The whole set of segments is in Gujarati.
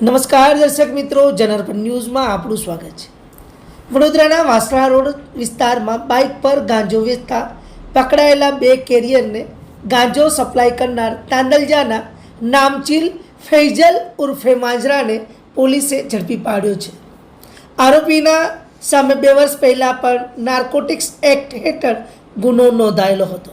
નમસ્કાર દર્શક મિત્રો જનરપન ન્યૂઝમાં આપણું સ્વાગત છે. વડોદરાના વાસણા રોડ વિસ્તારમાં બાઇક પર ગાંજો વેચતા પકડાયેલા બે કેરિયરને ગાંજો સપ્લાય કરનાર તાંદલજાના નામચીલ ફૈજલ ઉર્ફે માંજરાને પોલીસે ઝડપી પાડ્યો છે. આરોપીના સામે બે વર્ષ પહેલાં પણ નાર્કોટિક્સ એક્ટ હેઠળ ગુનો નોંધાયેલો હતો.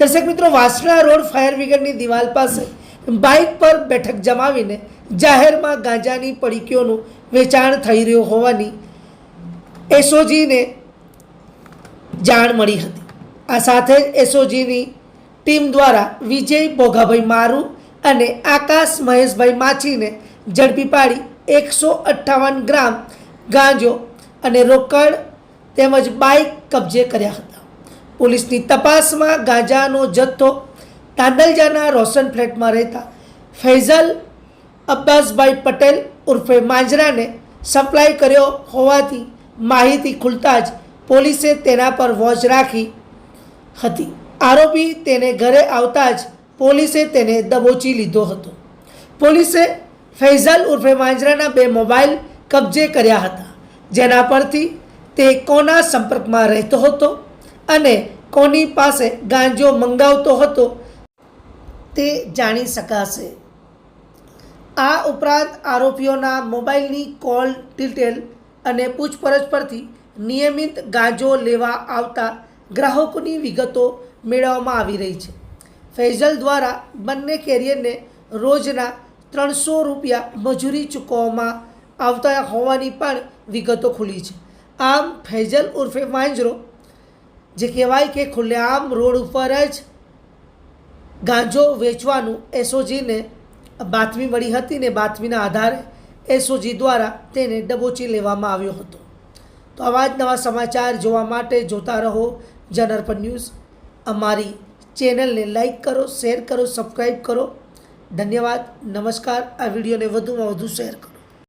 દર્શક મિત્રો, વાસણા રોડ ફાયર બ્રિગેડની દિવાલ પાસે બાઇક પર બેઠક જમાવીને જાહેરમાં ગાંજાની પડીકીઓનું વેચાણ થઈ રહ્યું હોવાની એસઓજીને જાણ મળી હતી. આ સાથે જ એસઓજીની ટીમ દ્વારા વિજય ભોગાભાઈ મારુ અને આકાશ મહેશભાઈ માછીને ઝડપી પાડી એકસો અઠ્ઠાવન ગ્રામ ગાંજો અને રોકડ તેમજ બાઇક કબજે કર્યા હતા. પોલીસની તપાસમાં ગાંજાનો જથ્થો તાંદલજાના રોશન ફ્લેટમાં રહેતા ફૈઝલ અબ્બાસભાઈ પટેલ ઉર્ફે માંજરાને સપ્લાય કર્યો હોવાથી માહિતી ખુલતા જ પોલીસે તેના પર વોચ રાખી હતી. આરોપી તેને ઘરે આવતા જ પોલીસે તેને દબોચી લીધો હતો. પોલીસે ફૈઝલ ઉર્ફે માંજરાના બે મોબાઈલ કબજે કર્યા હતા, જેના પરથી તે કોના સંપર્કમાં રહેતો હતો અને કોની પાસે ગાંજો મંગાવતો હતો તે જાણી શકાશે. આ ઉપરાંત આરોપીઓના મોબાઈલની કોલ ડિટેલ અને પૂછપરછ પરથી નિયમિત ગાંજો લેવા આવતા ગ્રાહકોની વિગતો મેળવવામાં આવી રહી છે. ફૈઝલ દ્વારા બંને કેરિયરને રોજના ત્રણસો રૂપિયા મજૂરી ચૂકવવામાં આવતા હોવાની પણ વિગતો ખુલી છે. આમ ફૈઝલ ઉર્ફે માંજરો જે કહેવાય કે ખુલ્લેઆમ રોડ ઉપર જ ગાંજો વેચવાનું એસઓજીને બાતમી મળી હતી ને બાતમીના આધારે એસઓજી દ્વારા તેને દબોચી લેવામાં આવ્યો હતો. તો આવા જ નવા સમાચાર જોવા માટે જોતા રહો જનરપન ન્યૂઝ. અમારી ચેનલને લાઈક કરો, શેર કરો સબસ્ક્રાઈબ કરો. ધન્યવાદ, નમસ્કાર. આ વિડીયોને વધુમાં વધુ શેર કરો.